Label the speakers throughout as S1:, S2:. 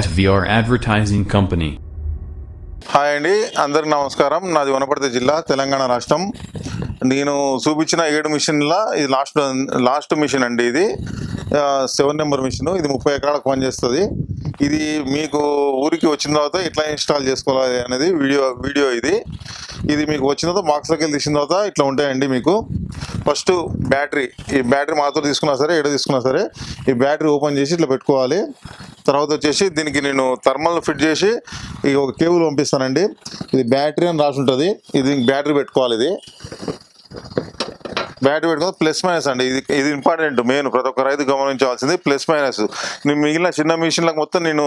S1: SVR advertising company
S2: hi అండి అందరికి నమస్కారం. నాది వనపర్తి జిల్లా తెలంగాణ రాష్ట్రం. నేను చూపించిన ఏడు మిషన్ల ఇది లాస్ట్ లాస్ట్ మిషన్ అండి ఇది. Seven number mission. ఇది ముప్పై ఎకరాలకు పనిచేస్తుంది. ఇది మీకు ఊరికి వచ్చిన తర్వాత ఎట్లా ఇన్స్టాల్ చేసుకోవాలి అనేది వీడియో వీడియో ఇది. ఇది మీకు వచ్చిన తర్వాత బాక్స్లోకి వెళ్ళి తీసిన తర్వాత ఇట్లా ఉంటాయండి మీకు. ఫస్ట్ బ్యాటరీ ఈ బ్యాటరీ మాత్రం తీసుకున్నా సరే ఎడ తీసుకున్నా సరే ఈ బ్యాటరీ ఓపెన్ చేసి ఇట్లా పెట్టుకోవాలి. తర్వాత వచ్చేసి దీనికి నేను థర్మల్ ఫిట్ చేసి ఈ ఒక కేబుల్ పంపిస్తానండి. ఇది బ్యాటరీ అని రాసి ఉంటుంది ఇది బ్యాటరీ పెట్టుకోవాలి ఇది. బ్యాట్ పెట్టుకుంటే ప్లస్ మైనస్ అండి. ఇది ఇది ఇంపార్టెంట్ మెయిన్. ప్రతి ఒక్క రైతు గమనించవలసింది ప్లస్ మైనస్. నేను మిగిలిన చిన్న మిషన్లకు మొత్తం నేను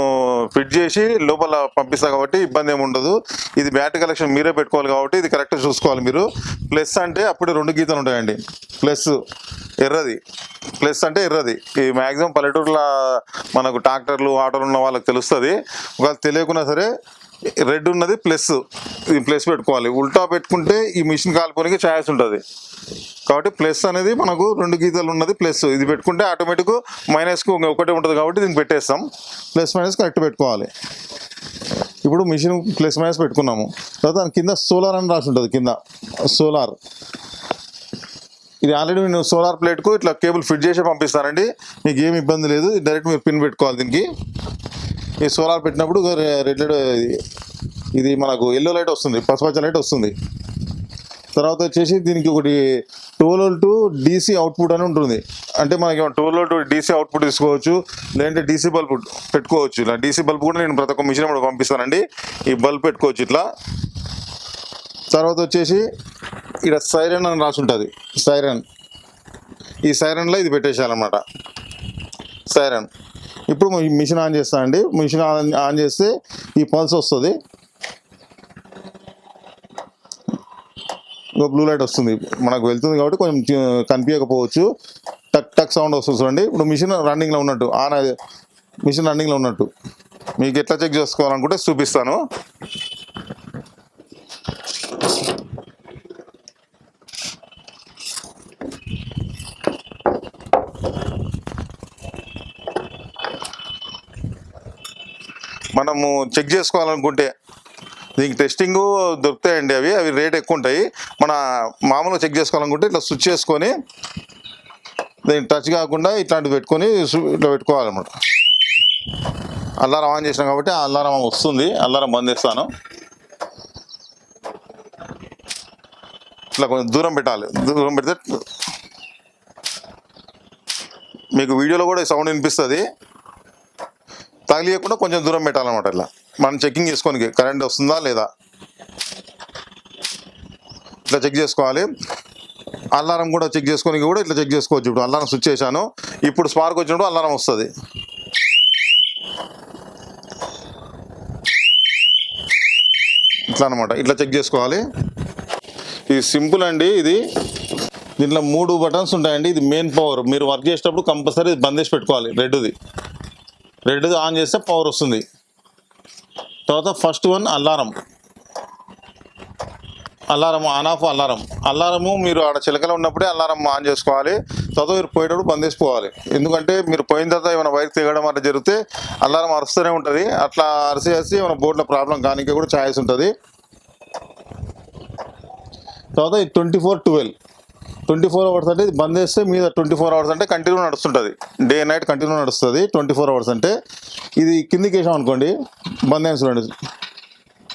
S2: ఫిట్ చేసి లోపల పంపిస్తాను కాబట్టి ఇబ్బంది ఏమి ఉండదు. ఇది బ్యాట్ కలెక్షన్ మీరే పెట్టుకోవాలి కాబట్టి ఇది కరెక్ట్ చూసుకోవాలి మీరు. ప్లస్ అంటే అప్పుడు రెండు గీతలు ఉంటాయండి. ప్లస్ ఎర్రది. ప్లస్ అంటే ఎర్రది. ఈ మ్యాక్సిమం పల్లెటూరులో మనకు ట్రాక్టర్లు ఆటోలు ఉన్న వాళ్ళకి తెలుస్తుంది. ఒకవేళ తెలియకున్నా సరే రెడ్ ఉన్నది ప్లస్ ఇది ప్లస్ పెట్టుకోవాలి. ఉల్టా పెట్టుకుంటే ఈ మిషన్ కాలిపోనికి ఛాయిస్ ఉంటుంది. కాబట్టి ప్లస్ అనేది మనకు రెండు గీతలు ఉన్నది ప్లస్. ఇది పెట్టుకుంటే ఆటోమేటిక్ మైనస్కు ఒకటే ఉంటుంది కాబట్టి దీన్ని పెట్టేస్తాం. ప్లస్ మైనస్ కరెక్ట్ పెట్టుకోవాలి. ఇప్పుడు మిషన్ ప్లస్ మైనస్ పెట్టుకున్నాము. తర్వాత దాని కింద సోలార్ అని రాసి ఉంటుంది కింద. సోలార్. ఇది ఆల్రెడీ నేను సోలార్ ప్లేట్కు ఇట్లా కేబుల్ ఫిట్ చేసి పంపిస్తానండి. మీకు ఏమి ఇబ్బంది లేదు. డైరెక్ట్ మీరు పిన్ పెట్టుకోవాలి దీనికి. ఈ సోలార్ పెట్టినప్పుడు రెడ్ లైట్ ఇది మనకు ఎల్లో లైట్ వస్తుంది పసుపచ్చ లైట్ వస్తుంది. తర్వాత వచ్చేసి దీనికి ఒకటి టోలోల్ టు డీసీ అవుట్పుట్ అని ఉంటుంది. అంటే మనకి టోలోల్ టు డీసీ అవుట్పుట్ తీసుకోవచ్చు లేదంటే డీసీ బల్బ్ పెట్టుకోవచ్చు. ఇలా డీసీ బల్బ్ కూడా నేను ప్రతి ఒక్క మిషన్ కూడా పంపిస్తానండి. ఈ బల్బ్ పెట్టుకోవచ్చు ఇట్లా. తర్వాత వచ్చేసి ఇక్కడ సైరన్ అని రాసి ఉంటుంది. సైరన్ ఈ సైరన్లో ఇది పెట్టేసేయాలన్నమాట. సైరన్ ఇప్పుడు ఈ మిషన్ ఆన్ చేస్తానండి మిషన్ ఆన్ ఆన్ చేస్తే ఈ పల్స్ వస్తుంది. ఇంకో బ్లూ లైట్ వస్తుంది. మనకు వెళ్తుంది కాబట్టి కొంచెం కనిపించకపోవచ్చు. టక్ టక్ సౌండ్ వస్తుంది చూడండి. ఇప్పుడు మిషన్ రన్నింగ్లో ఉన్నట్టు. ఆన్ మిషన్ రన్నింగ్లో ఉన్నట్టు. మీకు ఎట్లా చెక్ చేసుకోవాలనుకుంటే చూపిస్తాను. మనము చెక్ చేసుకోవాలనుకుంటే దీనికి టెస్టింగ్ దొరుకుతాయండి అవి అవి రేట్ ఎక్కువ ఉంటాయి. మన మామూలుగా చెక్ చేసుకోవాలనుకుంటే ఇట్లా స్విచ్ చేసుకొని దీన్ని టచ్ కాకుండా ఇట్లాంటివి పెట్టుకొని ఇట్లా పెట్టుకోవాలన్నమాట. అల్లారం ఆన్ చేసినాం కాబట్టి ఆ అల్లారం వస్తుంది అల్లారం బంద్ చేస్తాను. ఇట్లా కొంచెం దూరం పెట్టాలి దూరం పెడితే మీకు వీడియోలో కూడా సౌండ్ వినిపిస్తుంది. తగిలియకుండా కొంచెం దూరం పెట్టాలన్నమాట ఇట్లా. మనం చెకింగ్ చేసుకోనికి కరెంట్ వస్తుందా లేదా? ఇట్లా చెక్ చేసుకోవాలి. అల్లారం కూడా చెక్ చేసుకోనికి కూడా ఇట్లా చెక్ చేసుకోవచ్చు. ఇప్పుడు అల్లారం స్విచ్ చేశాను. ఇప్పుడు స్పార్క్ వచ్చినప్పుడు అల్లారం వస్తుంది. ఇట్లా అనమాట ఇట్లా చెక్ చేసుకోవాలి. ఇది సింపుల్ అండి ఇది. దీంట్లో మూడు బటన్స్ ఉంటాయండి. ఇది మెయిన్ పవర్ మీరు వర్క్ చేసేటప్పుడు కంపల్సరీ బంద్ చేసి పెట్టుకోవాలి. రెడ్ది రెడ్ది ఆన్ చేస్తే పవర్ వస్తుంది. తర్వాత first one alarm alarm on off alarm alarm మీరు ఆడ చిలకలు ఉన్నప్పుడే అల్లారం ఆన్ చేసుకోవాలి. తర్వాత మీరు పోయేటప్పుడు బంద్ ఎందుకంటే మీరు పోయిన తర్వాత ఏమైనా వైర్ తెగడం అట్లా జరిగితే అల్లారం అరుస్తూనే ఉంటుంది. అట్లా అరిసి అరిసి ఏమైనా బోర్డులో ప్రాబ్లం కానీ కూడా ఛాయిస్ ఉంటుంది. తర్వాత twenty four twelve. Twenty four hours అంటే బంద్ చేస్తే మీద ట్వంటీ ఫోర్ అవర్స్ అంటే కంటిన్యూ నడుస్తుంటుంది. డే నైట్ కంటిన్యూ నడుస్తుంది ట్వంటీ ఫోర్ అవర్స్ అంటే. ఇది కిందికి వేసాం అనుకోండి బంద్ అయింది చూడండి.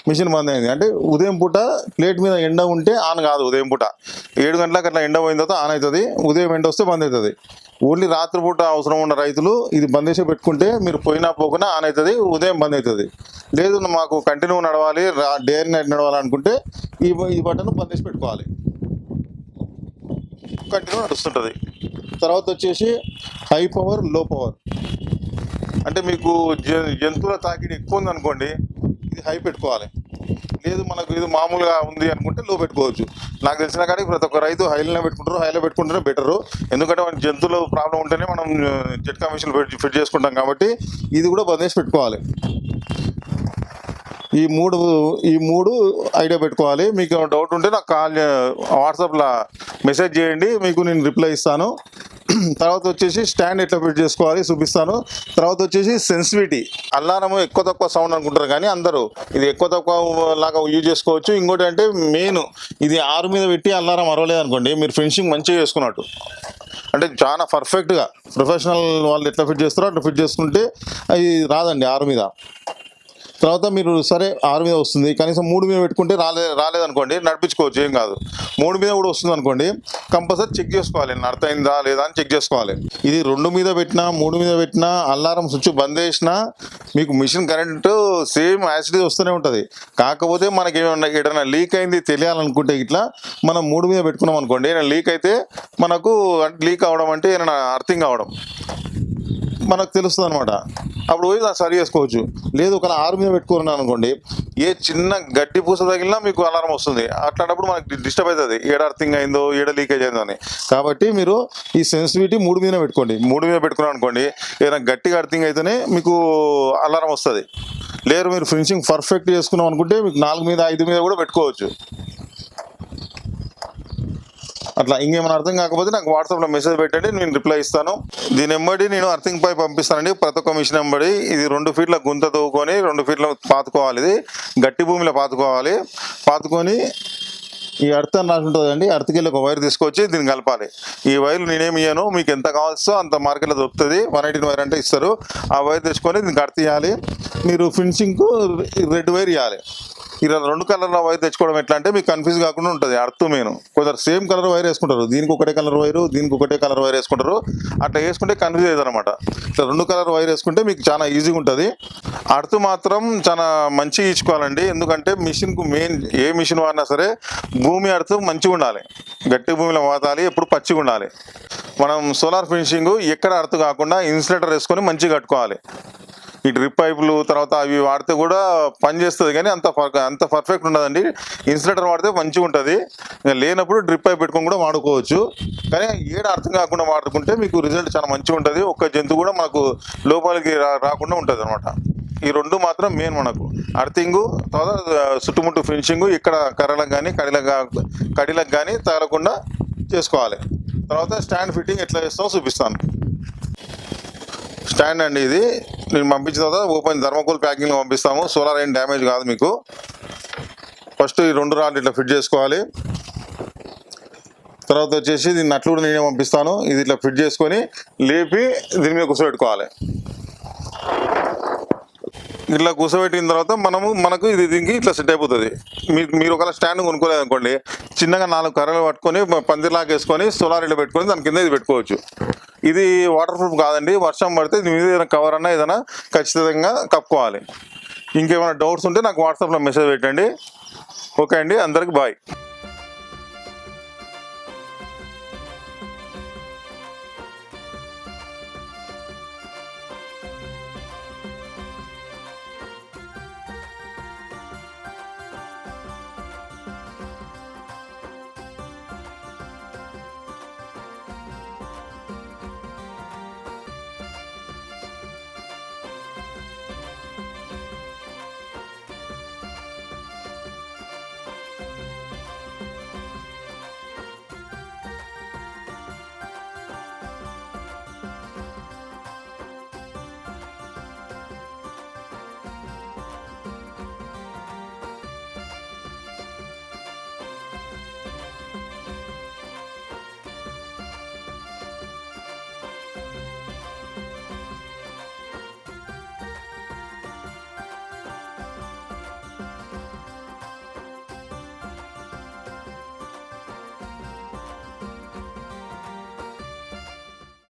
S2: మిషన్ బంద్ అయింది. అంటే ఉదయం పూట ప్లేట్ మీద ఎండ ఉంటే ఆన్ కాదు ఉదయం పూట. ఏడు గంటలకు అట్లా ఎండ పోయిన తర్వాత ఆన్ అవుతుంది ఉదయం ఎండ వస్తే బంద్ అవుతుంది. ఓన్లీ రాత్రిపూట అవసరం ఉన్న రైతులు ఇది బంద్ చేసి పెట్టుకుంటే మీరు పోయినా పోకుండా ఆన్ అవుతుంది ఉదయం బంద్ అవుతుంది. లేదు మాకు కంటిన్యూ నడవాలి డే నైట్ నడవాలి అనుకుంటే ఈ ఈ బటన్ బంద్ చేసి పెట్టుకోవాలి. కంటిన్యూ నడుస్తుంటుంది. తర్వాత వచ్చేసి హై పవర్లో పవర్ అంటే మీకు జంతువుల తాకిడి ఎక్కువ ఉంది అనుకోండి ఇది హై పెట్టుకోవాలి. లేదు మనకు ఇది మామూలుగా ఉంది అనుకుంటే లో పెట్టుకోవచ్చు. నాకు తెలిసిన కాడికి ప్రతి ఒక్క రైతు హైలో పెట్టుకుంటారు హైలో పెట్టుకుంటేనే బెటరు. ఎందుకంటే మన జంతువుల ప్రాబ్లం ఉంటేనే మనం జెట్ కమిషన్ ఫిట్ చేసుకుంటాం కాబట్టి ఇది కూడా బంద్ చేసి పెట్టుకోవాలి. ఈ మూడు ఈ మూడు ఐడియా పెట్టుకోవాలి. మీకు డౌట్ ఉంటే నాకు కాల్ వాట్సాప్లో మెసేజ్ చేయండి. మీకు నేను రిప్లై ఇస్తాను. తర్వాత వచ్చేసి స్టాండ్ ఎట్లా ఫిట్ చేసుకోవాలి చూపిస్తాను. తర్వాత వచ్చేసి సెన్సిటివిటీ అల్లారం ఎక్కువ తక్కువ సౌండ్ అనుకుంటారు కానీ అందరూ ఇది ఎక్కువ తక్కువ లాగా యూజ్ చేసుకోవచ్చు. ఇంకోటి అంటే మెయిన్ ఇది ఆరు మీద పెట్టి అల్లారం అరవలేదు అనుకోండి మీరు ఫినిషింగ్ మంచిగా చేసుకున్నట్టు. అంటే చాలా పర్ఫెక్ట్గా ప్రొఫెషనల్ వాళ్ళు ఎట్లా ఫిట్ చేస్తారో అట్లా ఫిట్ చేసుకుంటే అది రాదండి ఆరు మీద. తర్వాత మీరు సరే ఆరు మీద వస్తుంది. కనీసం మూడు మీద పెట్టుకుంటే రాలే రాలేదనుకోండి నడిపించుకోవచ్చు ఏం కాదు. మూడు మీద కూడా వస్తుంది అనుకోండి కంపల్సరీ చెక్ చేసుకోవాలి. నేను అర్థమైందా లేదా అని చెక్ చేసుకోవాలి. ఇది రెండు మీద పెట్టినా మూడు మీద పెట్టినా అల్లారం స్విచ్ బంద్ చేసినా మీకు మిషన్ కరెంటు సేమ్ యాసిడ్ వస్తూనే ఉంటుంది. కాకపోతే మనకి ఏమైనా ఏదైనా లీక్ అయింది తెలియాలనుకుంటే ఇట్లా మనం మూడు మీద పెట్టుకున్నాం అనుకోండి ఏదైనా లీక్ అయితే మనకు లీక్ అవడం అంటే ఏదైనా అర్థం కావడం. మనకు తెలుస్తుంది అనమాట అప్పుడు పోయి దాన్ని సరి చేసుకోవచ్చు. లేదు ఒక ఆరు మీద పెట్టుకున్నాను అనుకోండి ఏ చిన్న గడ్డి పూస తగిలినా మీకు అలారం వస్తుంది. అట్లాంటప్పుడు మనకి డిస్టర్బ్ అవుతుంది. ఏడ అర్థింగ్ అయిందో ఏడ లీకేజ్ అయిందో అని. కాబట్టి మీరు ఈ సెన్సిటివిటీ మూడు మీద పెట్టుకోండి. మూడు మీద పెట్టుకున్నాను అనుకోండి ఏదైనా గట్టిగా అర్థింగ్ అయితేనే మీకు అలారం వస్తుంది. లేదు మీరు ఫినిషింగ్ పర్ఫెక్ట్ చేసుకున్నాం అనుకుంటే మీకు నాలుగు మీద ఐదు మీద కూడా పెట్టుకోవచ్చు. అట్లా ఇంకేమైనా అర్థం కాకపోతే నాకు వాట్సాప్లో మెసేజ్ పెట్టండి నేను రిప్లై ఇస్తాను. దీని ఎంబడి నేను అర్థింగ్ పై పంపిస్తానండి. ప్రతి ఒక్క మిషన్ ఎంబడి ఇది రెండు ఫీట్ల గుంత తవ్వుకొని రెండు ఫీట్ల పాతుకోవాలి ఇది. గట్టి భూమిలో పాతుకోవాలి. పాతుకొని ఈ అర్త్ అని రాసి ఉంటుందండి అర్థకెళ్ళి ఒక వైర్ తీసుకొచ్చి దీన్ని కలపాలి. ఈ వైర్లు నేనేమి ఇయ్యను? మీకు ఎంత కావాల్సో అంత మార్కెట్లో దొరుకుతుంది. వన్ ఎయిటీన్ వైర్ అంటే ఇస్తారు. ఆ వైర్ తెచ్చుకొని దీనికి అర్థ ఇవ్వాలి మీరు ఫినిషింగ్కు రెడ్ వైర్ ఇవ్వాలి ఇలా రెండు కలర్ల వైర్ తెచ్చుకోవడం ఎట్లా అంటే మీకు కన్ఫ్యూజ్ కాకుండా ఉంటుంది. అర్థం మెయిన్ కొందరు సేమ్ కలర్ వైర్ వేసుకుంటారు. దీనికి ఒకటే కలర్ వైరు దీనికి ఒకటే కలర్ వైర్ వేసుకుంటారు. అట్లా వేసుకుంటే కన్ఫ్యూజ్ అవుతుంది అనమాట ఇట్లా రెండు కలర్ వైర్ వేసుకుంటే మీకు చాలా ఈజీగా ఉంటుంది. అర్థ మాత్రం చాలా మంచిగా ఇచ్చుకోవాలండి. ఎందుకంటే మిషన్కు మెయిన్ ఏ మిషన్ వాడినా సరే భూమి అర్థం మంచిగా ఉండాలి. గట్టి భూమిలో వాతాలి ఎప్పుడు పచ్చిగా ఉండాలి. మనం సోలార్ ఫినిషింగ్ ఎక్కడ అర్థం కాకుండా ఇన్సులేటర్ వేసుకొని మంచిగా కట్టుకోవాలి. ఈ డ్రిప్ పైపులు తర్వాత అవి వాడితే కూడా పని చేస్తుంది కానీ అంత అంత పర్ఫెక్ట్ ఉండదండి. ఇన్సులేటర్ వాడితే మంచిగా ఉంటుంది. లేనప్పుడు డ్రిప్ పైప్ పెట్టుకొని కూడా వాడుకోవచ్చు. కానీ ఏడ అర్థం కాకుండా వాడుకుంటే మీకు రిజల్ట్ చాలా మంచిగా ఉంటుంది. ఒక్క జంతువు కూడా మనకు లోపలికి రా రాకుండా ఉంటుంది అనమాట ఈ రెండు మాత్రం మెయిన్ మనకు. అర్థింగ్ తర్వాత చుట్టుముట్టు ఫినిషింగ్ ఇక్కడ కర్రలకు కానీ కడిలకు కడిలకు కానీ తగలకుండా చేసుకోవాలి. తర్వాత స్టాండ్ ఫిట్టింగ్ ఎట్లా చేస్తామో చూపిస్తాను. స్టాండ్ అండి ఇది. నేను పంపించిన తర్వాత ఓపెన్ ధర్మకోల్ ప్యాకింగ్ పంపిస్తాము. సోలార్ ఏం డ్యామేజ్ కాదు మీకు. ఫస్ట్ ఈ రెండు రాళ్ళు ఇట్లా ఫిట్ చేసుకోవాలి. తర్వాత వచ్చేసి దీన్ని నట్లు కూడా నేనే పంపిస్తాను. ఇది ఇట్లా ఫిట్ చేసుకొని లేపి దీని మీద కూర్చోబెట్టుకోవాలి. ఇట్లా కూర్చోబెట్టిన తర్వాత మనము మనకు ఇది దీనికి ఇట్లా సెట్ అయిపోతుంది. మీరు మీరు ఒకవేళ స్టాండ్ కొనుక్కోలేదు అనుకోండి చిన్నగా నాలుగు కర్రలు పట్టుకొని పందిర్లాగా వేసుకొని సోలార్ ఇట్లా పెట్టుకొని దాని కింద ఇది పెట్టుకోవచ్చు. ఇది వాటర్ ప్రూఫ్ కాదండి. వర్షం పడితే మీద ఏదైనా కవర్ అన్నా ఏదైనా ఖచ్చితంగా కప్పుకోవాలి. ఇంకేమైనా డౌట్స్ ఉంటే నాకు వాట్సాప్లో మెసేజ్ పెట్టండి. ఓకే అండి అందరికి బాయ్